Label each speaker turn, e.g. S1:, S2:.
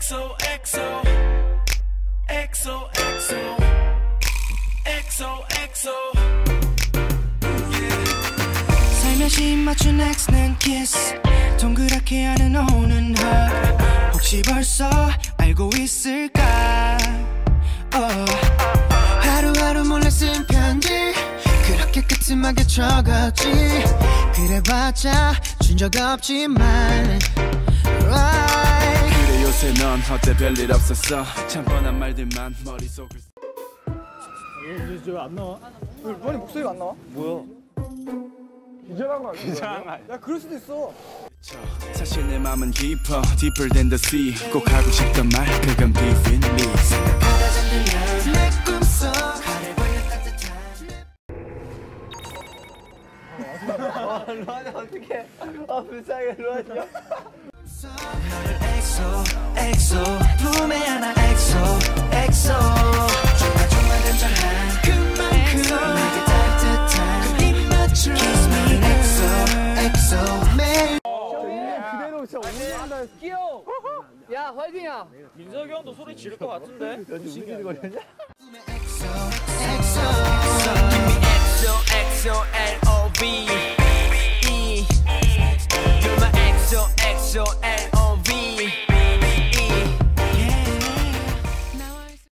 S1: XO XO XO XO XO XO
S2: 살며시 맞춘 X는 kiss. 동그랗게 하는 오는 hug 혹시 벌써 알고 있을까? Oh. 하루하루 몰래 쓴 편지. 그렇게 끄트하게 적었지. 그래봤자 준 적 없지만
S1: 어때 별일 없었어 참 뻔한 말들만 머릿속을
S3: 왜안 나와? 아니 목소리가 안 나와? 뭐야? 기절한 거 아니야? 기절한 거 아니야? 야 그럴 수도 있어
S1: 쳐. 사실 내 맘은 깊어 Deeper than the sea 꼭 하고 싶던 말 그건 me
S2: 내 꿈속 가래 보이는 따뜻한 너를 엑소 엑소 품에 안아 엑소 엑소 조마조마 단정한 그만큼 내게 따뜻한 그 입 맞춤 Kiss me 엑소 엑소 매일
S3: 그대로 진짜 오는다 해서
S4: 귀여워. 야 화이팅이야.
S3: 민석이 형도 소리 지를 것 같은데 신기거리냐?
S2: 엑소 엑소
S1: XO XO L-O-V